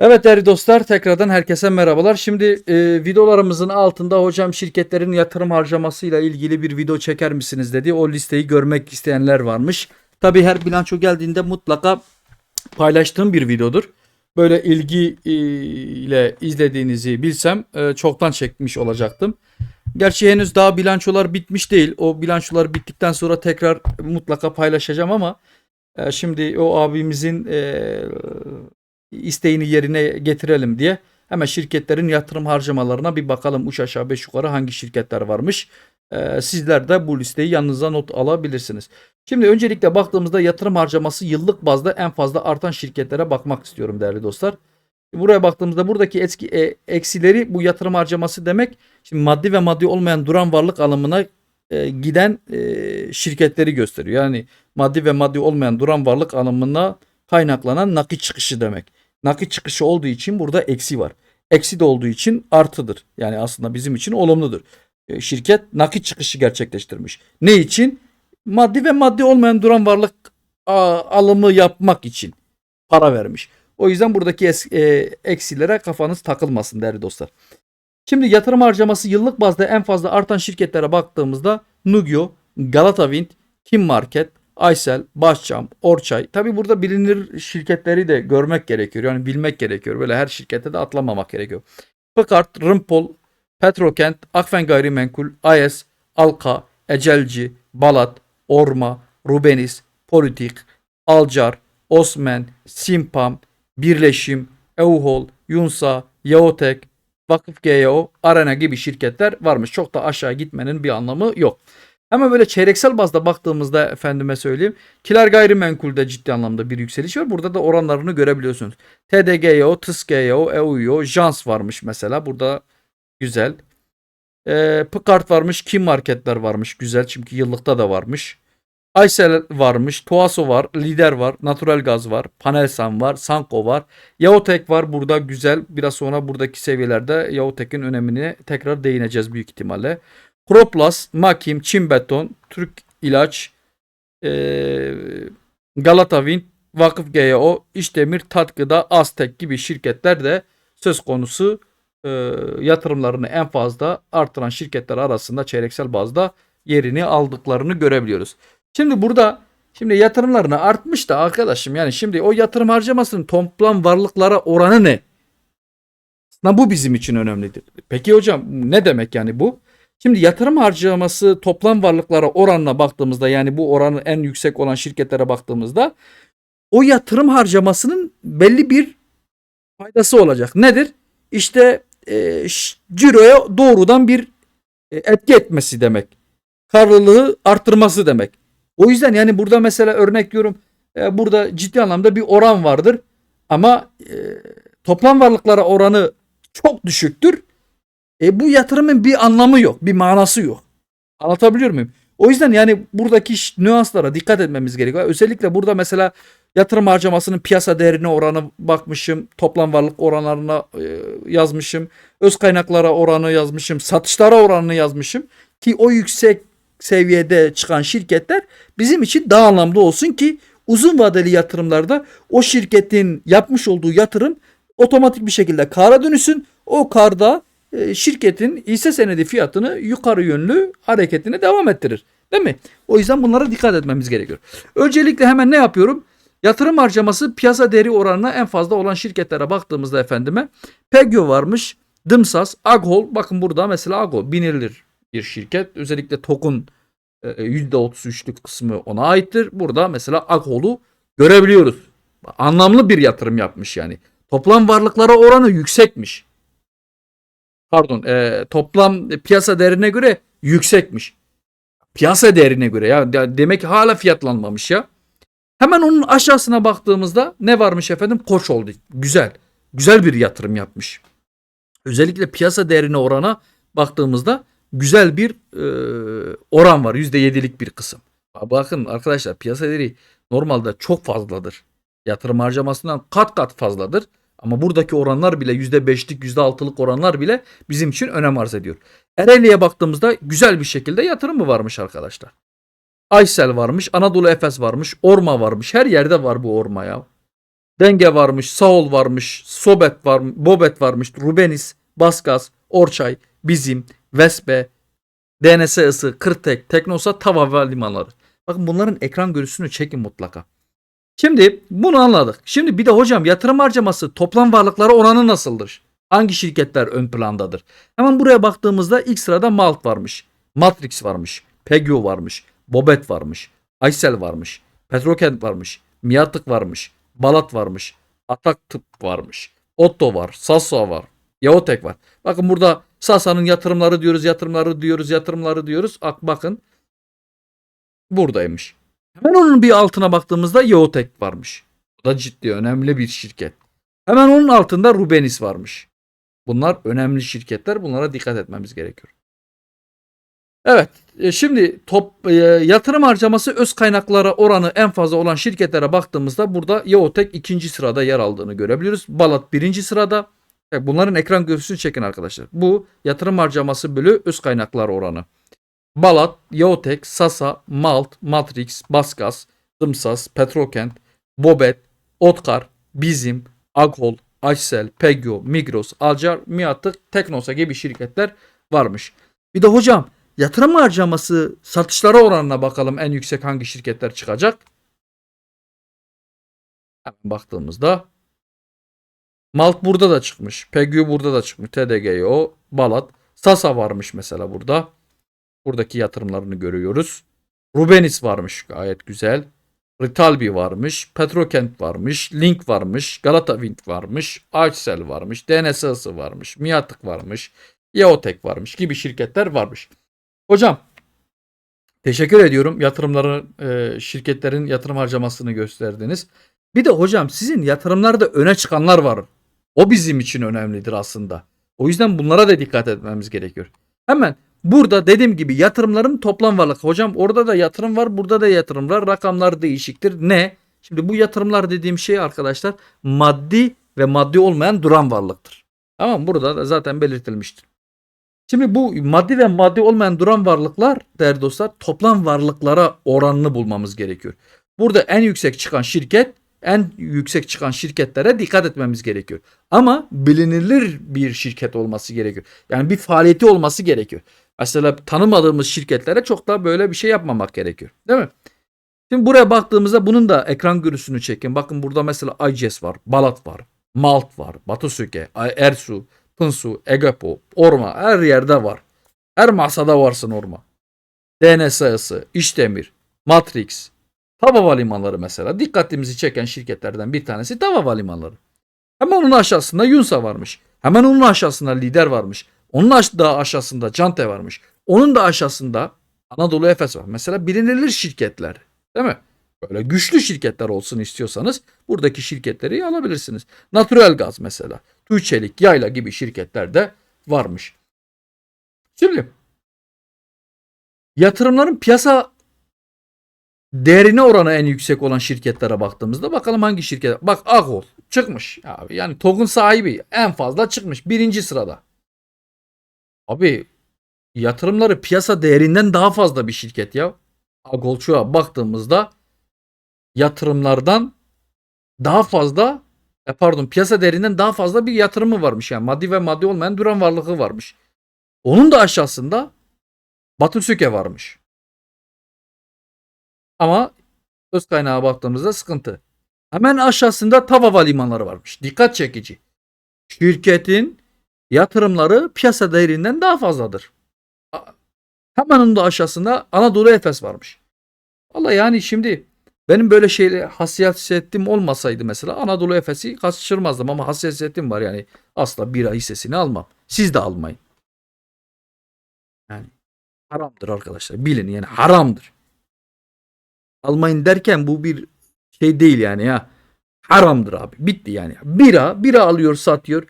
Evet değerli dostlar tekrardan herkese merhabalar. Şimdi e, videolarımızın altında hocam şirketlerin yatırım harcamasıyla ilgili bir video çeker misiniz dedi. O listeyi görmek isteyenler varmış. Tabi her bilanço geldiğinde mutlaka paylaştığım bir videodur. Böyle ilgi e, ile izlediğinizi bilsem e, çoktan çekmiş olacaktım. Gerçi henüz daha bilançolar bitmiş değil. O bilançolar bittikten sonra tekrar mutlaka paylaşacağım ama e, şimdi o abimizin e, isteğini yerine getirelim diye hemen şirketlerin yatırım harcamalarına bir bakalım uç aşağı beş yukarı hangi şirketler varmış. Ee, sizler de bu listeyi yanınıza not alabilirsiniz. Şimdi öncelikle baktığımızda yatırım harcaması yıllık bazda en fazla artan şirketlere bakmak istiyorum değerli dostlar. Buraya baktığımızda buradaki etki, e, eksileri bu yatırım harcaması demek. Şimdi maddi ve maddi olmayan duran varlık alımına e, giden e, şirketleri gösteriyor. Yani maddi ve maddi olmayan duran varlık alımına kaynaklanan nakit çıkışı demek. Nakit çıkışı olduğu için burada eksi var. Eksi de olduğu için artıdır. Yani aslında bizim için olumludur. E, şirket nakit çıkışı gerçekleştirmiş. Ne için? Maddi ve maddi olmayan duran varlık a, alımı yapmak için para vermiş. O yüzden buradaki es, e, eksilere kafanız takılmasın değerli dostlar. Şimdi yatırım harcaması yıllık bazda en fazla artan şirketlere baktığımızda Nugio, Galata Wind, Kim Market, Aysel, Başçam, Orçay. Tabi burada bilinir şirketleri de görmek gerekiyor. Yani bilmek gerekiyor. Böyle her şirkete de atlamamak gerekiyor. Fakat Rımpol, Petrokent, Akfen Gayrimenkul, AES, Alka, Ecelci, Balat, Orma, Rubenis, Politik, Alcar, Osman, Simpam, Birleşim, Euhol, Yunsa, Yaotek, Vakıf GEO, Arena gibi şirketler varmış. Çok da aşağı gitmenin bir anlamı yok. Ama böyle çeyreksel bazda baktığımızda efendime söyleyeyim. Kiler gayrimenkulde ciddi anlamda bir yükseliş var. Burada da oranlarını görebiliyorsunuz. TDGO, TISGO, EUYO, Jans varmış mesela. Burada güzel. E, Picard varmış. Kim marketler varmış. Güzel çünkü yıllıkta da varmış. Aysel varmış. Tuaso var. Lider var. Natural Gaz var. Panelsan var. Sanko var. Yaotek var. Burada güzel. Biraz sonra buradaki seviyelerde Yaotek'in önemine tekrar değineceğiz büyük ihtimalle. Proplas, Makim, Çin Beton, Türk İlaç, e, Galata Wind, Vakıf GEO, İşdemir, Tatgıda, Aztek gibi şirketler de söz konusu e, yatırımlarını en fazla artıran şirketler arasında çeyreksel bazda yerini aldıklarını görebiliyoruz. Şimdi burada şimdi yatırımlarını artmış da arkadaşım yani şimdi o yatırım harcamasının toplam varlıklara oranı ne? Aslında bu bizim için önemlidir. Peki hocam ne demek yani bu? Şimdi yatırım harcaması toplam varlıklara oranına baktığımızda yani bu oranı en yüksek olan şirketlere baktığımızda o yatırım harcamasının belli bir faydası olacak. Nedir? İşte e, ciroya doğrudan bir e, etki etmesi demek. Karlılığı arttırması demek. O yüzden yani burada mesela örnek diyorum e, burada ciddi anlamda bir oran vardır ama e, toplam varlıklara oranı çok düşüktür. E bu yatırımın bir anlamı yok, bir manası yok. Anlatabiliyor muyum? O yüzden yani buradaki nüanslara dikkat etmemiz gerekiyor. Özellikle burada mesela yatırım harcamasının piyasa değerine oranı bakmışım. Toplam varlık oranlarına e, yazmışım. Öz kaynaklara oranı yazmışım. Satışlara oranını yazmışım. Ki o yüksek seviyede çıkan şirketler bizim için daha anlamlı olsun ki uzun vadeli yatırımlarda o şirketin yapmış olduğu yatırım otomatik bir şekilde kara dönüşsün. O karda şirketin hisse senedi fiyatını yukarı yönlü hareketini devam ettirir. Değil mi? O yüzden bunlara dikkat etmemiz gerekiyor. Öncelikle hemen ne yapıyorum? Yatırım harcaması piyasa değeri oranına en fazla olan şirketlere baktığımızda efendime Pegyo varmış, Dımsas, Aghol. Bakın burada mesela Aghol binilir bir şirket. Özellikle TOK'un %33'lük kısmı ona aittir. Burada mesela Aghol'u görebiliyoruz. Anlamlı bir yatırım yapmış yani. Toplam varlıklara oranı yüksekmiş pardon e, toplam piyasa değerine göre yüksekmiş. Piyasa değerine göre ya demek ki hala fiyatlanmamış ya. Hemen onun aşağısına baktığımızda ne varmış efendim? Koç oldu. Güzel. Güzel bir yatırım yapmış. Özellikle piyasa değerine orana baktığımızda güzel bir e, oran var. %7'lik bir kısım. Bakın arkadaşlar piyasa değeri normalde çok fazladır. Yatırım harcamasından kat kat fazladır. Ama buradaki oranlar bile %5'lik %6'lık oranlar bile bizim için önem arz ediyor. Ereğli'ye baktığımızda güzel bir şekilde yatırım mı varmış arkadaşlar? Aysel varmış, Anadolu Efes varmış, Orma varmış. Her yerde var bu Orma ya. Denge varmış, Saul varmış, Sobet var, Bobet varmış, Rubenis, Baskas, Orçay, Bizim, Vespe, DNS ısı, Kırtek, Teknosa, Tava Havalimanları. Bakın bunların ekran görüntüsünü çekin mutlaka. Şimdi bunu anladık. Şimdi bir de hocam yatırım harcaması toplam varlıklara oranı nasıldır? Hangi şirketler ön plandadır? Hemen buraya baktığımızda ilk sırada Malt varmış. Matrix varmış. Pegio varmış. Bobet varmış. Aysel varmış. Petrokent varmış. Miatık varmış. Balat varmış. Atak Tıp varmış. Otto var. Sasa var. Yaotek var. Bakın burada Sasa'nın yatırımları diyoruz, yatırımları diyoruz, yatırımları diyoruz. Ak bakın. Buradaymış. Hemen onun bir altına baktığımızda Yaotek varmış. Bu da ciddi önemli bir şirket. Hemen onun altında Rubenis varmış. Bunlar önemli şirketler. Bunlara dikkat etmemiz gerekiyor. Evet. e, Şimdi top e, yatırım harcaması öz kaynaklara oranı en fazla olan şirketlere baktığımızda burada Yaotek ikinci sırada yer aldığını görebiliyoruz. Balat birinci sırada. E, Bunların ekran görüntüsünü çekin arkadaşlar. Bu yatırım harcaması bölü öz kaynaklar oranı. Balat, Yaotek, Sasa, Malt, Matrix, Baskas, Dımsas, Petrokent, Bobet, Otkar, Bizim, Aghol, Açsel, Pegyo, Migros, Alcar, Miatık, Teknosa gibi şirketler varmış. Bir de hocam yatırım harcaması satışlara oranına bakalım en yüksek hangi şirketler çıkacak? Baktığımızda Malt burada da çıkmış. Pegyo burada da çıkmış. TDGO, Balat, Sasa varmış mesela burada. Buradaki yatırımlarını görüyoruz. Rubenis varmış gayet güzel. Ritalbi varmış. Petrokent varmış. Link varmış. Galata Wind varmış. Açsel varmış. DNS'si varmış. Miatık varmış. Yaotek varmış gibi şirketler varmış. Hocam teşekkür ediyorum. Yatırımların e, şirketlerin yatırım harcamasını gösterdiniz. Bir de hocam sizin yatırımlarda öne çıkanlar var. O bizim için önemlidir aslında. O yüzden bunlara da dikkat etmemiz gerekiyor. Hemen burada dediğim gibi yatırımların toplam varlık. Hocam orada da yatırım var, burada da yatırım var. Rakamlar değişiktir. Ne? Şimdi bu yatırımlar dediğim şey arkadaşlar maddi ve maddi olmayan duran varlıktır. Mı? Burada da zaten belirtilmiştir. Şimdi bu maddi ve maddi olmayan duran varlıklar değerli dostlar toplam varlıklara oranını bulmamız gerekiyor. Burada en yüksek çıkan şirket en yüksek çıkan şirketlere dikkat etmemiz gerekiyor. Ama bilinilir bir şirket olması gerekiyor. Yani bir faaliyeti olması gerekiyor. Mesela tanımadığımız şirketlere çok da böyle bir şey yapmamak gerekiyor. Değil mi? Şimdi buraya baktığımızda bunun da ekran görüntüsünü çekin. Bakın burada mesela ICES var, Balat var, Malt var, Batısöke, Ersu, Pınsu, Egepo, Orma her yerde var. Her masada varsın Orma. DNS'si, İşdemir, Matrix, Tava Havalimanları mesela dikkatimizi çeken şirketlerden bir tanesi Tava Havalimanları. Hemen onun aşağısında Yunsa varmış. Hemen onun aşağısında Lider varmış. Onun daha aşağısında Cante varmış. Onun da aşağısında Anadolu Efes var. Mesela bilinilir şirketler. Değil mi? Böyle güçlü şirketler olsun istiyorsanız buradaki şirketleri alabilirsiniz. Natural Gaz mesela. Tuğçelik, Yayla gibi şirketler de varmış. Şimdi yatırımların piyasa değerine oranı en yüksek olan şirketlere baktığımızda bakalım hangi şirket. Bak Agol çıkmış. Abi yani TOG'un sahibi en fazla çıkmış. Birinci sırada. Abi yatırımları piyasa değerinden daha fazla bir şirket ya. Agolçu'a baktığımızda yatırımlardan daha fazla e pardon piyasa değerinden daha fazla bir yatırımı varmış yani maddi ve maddi olmayan duran varlığı varmış. Onun da aşağısında Batı Söke varmış. Ama öz kaynağa baktığımızda sıkıntı. Hemen aşağısında Tava Havalimanları varmış. Dikkat çekici. Şirketin yatırımları piyasa değerinden daha fazladır. Hemen onun da aşağısında Anadolu Efes varmış. Valla yani şimdi benim böyle şeyle hassasiyetim olmasaydı mesela Anadolu Efes'i kaçırmazdım ama hassasiyetim var yani asla bira hissesini almam. Siz de almayın. Yani haramdır arkadaşlar. Bilin yani haramdır. Almayın derken bu bir şey değil yani ya. Haramdır abi. Bitti yani. Bira, bira alıyor, satıyor.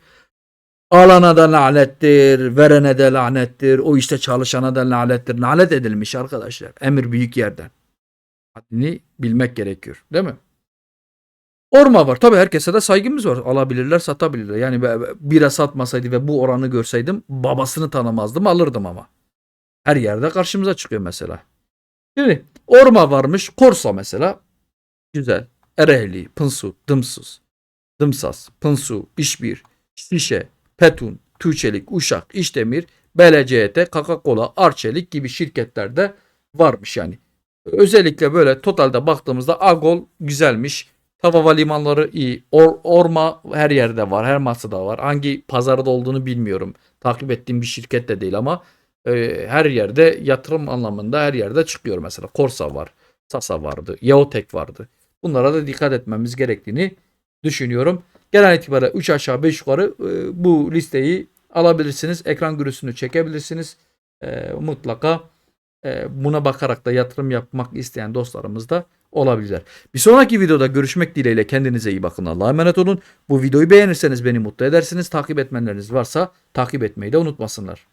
Alana da lanettir, verene de lanettir, o işte çalışana da lanettir. Lanet edilmiş arkadaşlar. Emir büyük yerden. Haddini bilmek gerekiyor. Değil mi? Orma var. Tabii herkese de saygımız var. Alabilirler, satabilirler. Yani bira satmasaydı ve bu oranı görseydim babasını tanımazdım, alırdım ama. Her yerde karşımıza çıkıyor mesela. Şimdi Orma varmış. Korsa mesela. Güzel. Ereğli, Pınsu, Dımsız. Dımsas, Pınsu, İşbir, Şişe, Petun, Tuğçelik, Uşak, İşdemir, BLCT, Coca-Cola, Arçelik gibi şirketlerde varmış yani. Özellikle böyle totalde baktığımızda Agol güzelmiş. Tavava limanları iyi. Or, orma her yerde var. Her masada var. Hangi pazarda olduğunu bilmiyorum. Takip ettiğim bir şirket de değil ama e, her yerde yatırım anlamında her yerde çıkıyor mesela. Korsa var. Sasa vardı. Yeotek vardı. Bunlara da dikkat etmemiz gerektiğini düşünüyorum. Genel itibariyle 3 aşağı 5 yukarı e, bu listeyi alabilirsiniz. Ekran görüntüsünü çekebilirsiniz. E, mutlaka e, buna bakarak da yatırım yapmak isteyen dostlarımız da olabilirler. Bir sonraki videoda görüşmek dileğiyle kendinize iyi bakın. Allah'a emanet olun. Bu videoyu beğenirseniz beni mutlu edersiniz. Takip etmenleriniz varsa takip etmeyi de unutmasınlar.